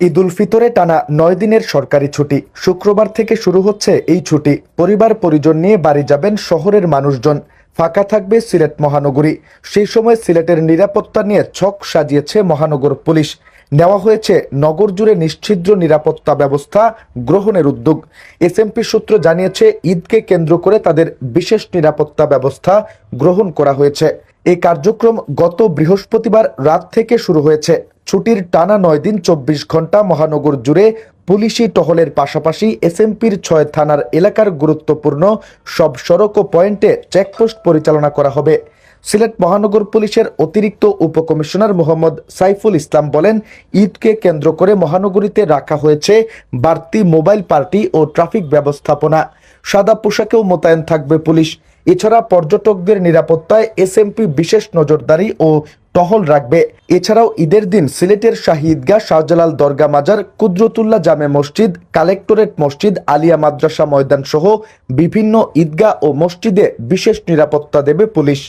ঈদ উল ফিতরে টানা নয় দিনের সরকারি ছুটি। শুক্রবার থেকে শুরু হচ্ছে এই ছুটি। পরিবার, পরিজন নিয়ে বাড়ি যাবেন শহরের মানুষজন। ফাঁকা থাকবে সিলেট মহানগরী। সেই সময় সিলেটের নিরাপত্তা নিয়ে ছক সাজিয়েছে মহানগর পুলিশ। নেওয়া হয়েছে নগর জুড়ে নিশ্ছিদ্র নিরাপত্তা ব্যবস্থা গ্রহণের উদ্যোগ। এসএমপি সূত্র জানিয়েছে, ঈদকে কেন্দ্র করে তাদের বিশেষ নিরাপত্তা ব্যবস্থা গ্রহণ করা হয়েছে। এই কার্যক্রম গত বৃহস্পতিবার রাত থেকে শুরু হয়েছে। ছুটির টানা নয় দিন চব্বিশ ঘণ্টা মহানগর জুড়ে পুলিশি টহলের পাশাপাশি এসএমপির ছয় থানার এলাকার গুরুত্বপূর্ণ সব সড়ক ও পয়েন্টে চেকপোস্ট পরিচালনা করা হবে। সিলেট মহানগর পুলিশের অতিরিক্ত উপকমিশনার মোহাম্মদ সাইফুল ইসলাম বলেন, ঈদকে কেন্দ্র করে মহানগরীতে রাখা হয়েছে বাড়তি মোবাইল পার্টি ও ট্রাফিক ব্যবস্থাপনা। সাদা পোশাকেও মোতায়েন থাকবে পুলিশ। এছাড়া পর্যটকদের নিরাপত্তায় এসএমপি বিশেষ নজরদারি ও টহল রাখবে। এছাড়াও ঈদের দিন সিলেটের শাহী ঈদগাহ শাহজালাল দরগা মাজার, কুদরতুল্লাহ জামে মসজিদ, কালেক্টরেট মসজিদ, আলিয়া মাদ্রাসা ময়দান সহ বিভিন্ন ঈদগাহ ও মসজিদে বিশেষ নিরাপত্তা দেবে পুলিশ।